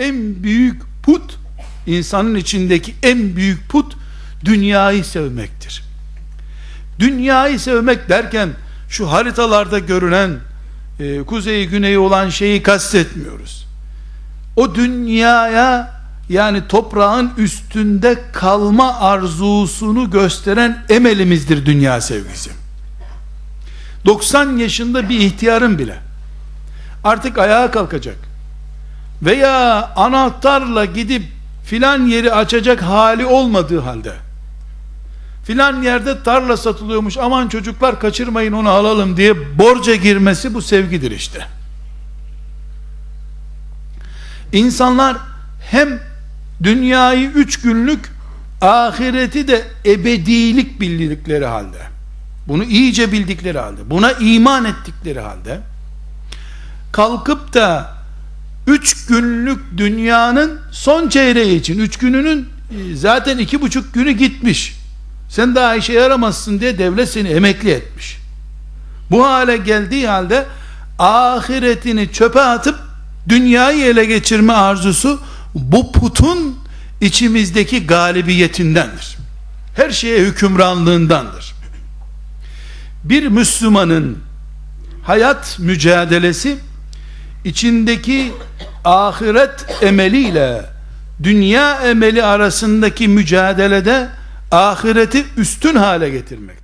en büyük put, insanın içindeki en büyük put, dünyayı sevmektir. Dünyayı sevmek derken, şu haritalarda görünen, e, kuzeyi güneyi olan şeyi kastetmiyoruz. O dünyaya, yani toprağın üstünde kalma arzusunu gösteren emelimizdir dünya sevgisi. 90 yaşında bir ihtiyarın bile artık ayağa kalkacak veya anahtarla gidip filan yeri açacak hali olmadığı halde filan yerde tarla satılıyormuş aman çocuklar kaçırmayın onu alalım diye borca girmesi bu sevgidir işte. İnsanlar hem dünyayı üç günlük ahireti de ebedilik bildikleri halde bunu iyice bildikleri halde buna iman ettikleri halde kalkıp da üç günlük dünyanın son çeyreği için üç gününün e, zaten iki buçuk günü gitmiş sen daha işe yaramazsın diye devlet seni emekli etmiş bu hale geldiği halde ahiretini çöpe atıp dünyayı ele geçirme arzusu bu putun içimizdeki galibiyetindendir. Her şeye hükümranlığındandır. Bir Müslümanın hayat mücadelesi içindeki ahiret emeliyle dünya emeli arasındaki mücadelede ahireti üstün hale getirmek.